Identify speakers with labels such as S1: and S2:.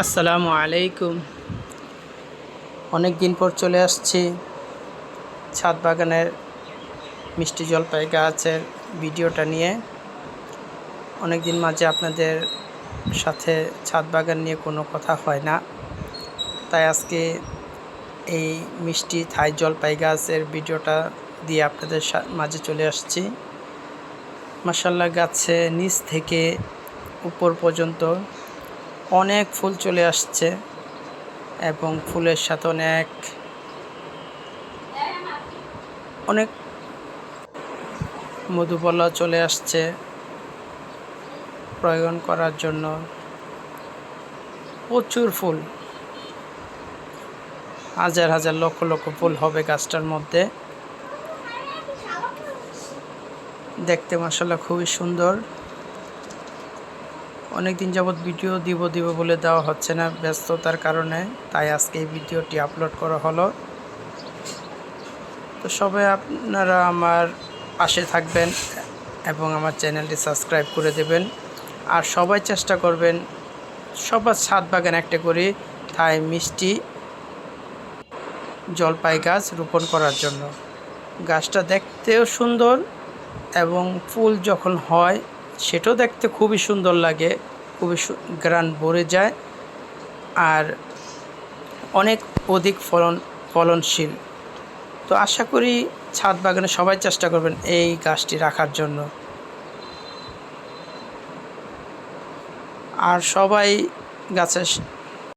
S1: আসসালামু আলাইকুম। অনেক দিন পর চলে আসছি ছাদ বাগানের মিষ্টি জলপাই গাছের ভিডিওটা নিয়ে। অনেক দিন মাঝে আপনাদের সাথে ছাদ বাগান নিয়ে কোনো কথা হয় না। তাই আজকে এই মিষ্টি থাই জলপাই গাছের ভিডিওটা দিয়ে আপনাদের মাঝে চলে আসছি। মাসাল্লাহ গাছে নিচ থেকে উপর পর্যন্ত অনেক ফুল চলে আসছে এবং ফুলের সাথে অনেক অনেক মধুবলা চলে আসছে প্রয়োজন করার জন্য। প্রচুর ফুল। হাজার হাজার লক্ষ লক্ষ ফুল হবে গাছটার মধ্যে। দেখতে মশালা খুবই সুন্দর। অনেক দিন যাবৎ ভিডিও দিব দিব বলে দেওয়া হচ্ছে না ব্যস্ততার কারণে, তাই আজকে এই ভিডিওটি আপলোড করা হলো। তো সবাই আপনারা আমার পাশে থাকবেন এবং আমার চ্যানেলটি সাবস্ক্রাইব করে দেবেন। আর সবাই চেষ্টা করবেন সবার ছাদ বাগান একটা করে তাই মিষ্টি জলপাই গাছ রোপণ করার জন্য। গাছটা দেখতেও সুন্দর এবং ফুল যখন হয় সেটাও দেখতে খুবই সুন্দর লাগে, খুবই গ্রান ভরে যায়। আর অনেক অধিক ফলন, ফলনশীল। তো আশা করি ছাদ বাগানে সবাই চেষ্টা করবেন এই গাছটি রাখার জন্য। আর সবাই গাছের